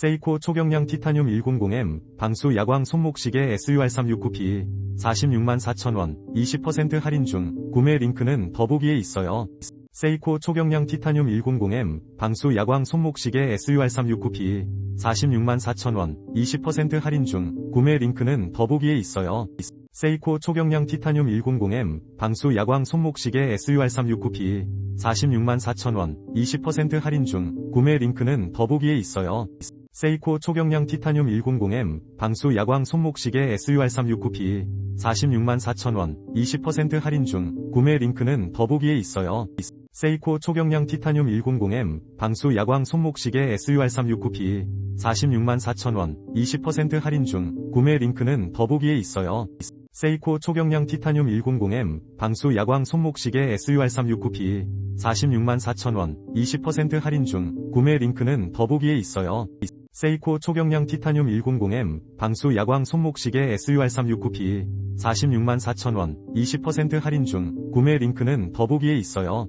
세이코 초경량 티타늄 100M 방수 야광 손목시계 SUR369P 46만 4천원 20% 할인 중 구매 링크는 더보기에 있어요. 세이코 초경량 티타늄 100M 방수 야광 손목시계 SUR369P 46만 4천원 20% 할인 중 구매 링크는 더보기에 있어요. 세이코 초경량 티타늄 100M 방수 야광 손목시계 SUR369P 46만 4천원 20% 할인 중 구매 링크는 더보기에 있어요. 세이코 초경량 티타늄 100M 방수 야광 손목시계 SUR369P 46만 4천원 20% 할인 중 구매 링크는 더보기에 있어요. 세이코 초경량 티타늄 100M 방수 야광 손목시계 SUR369P 46만 4천원 20% 할인 중 구매 링크는 더보기에 있어요. 세이코 초경량 티타늄 100M 방수 야광 손목시계 SUR369P 46만 4천원 20% 할인 중 구매 링크는 더보기에 있어요. 세이코 초경량 티타늄 100M 방수 야광 손목시계 SUR369P 46만 4천원 20% 할인 중 구매 링크는 더보기에 있어요.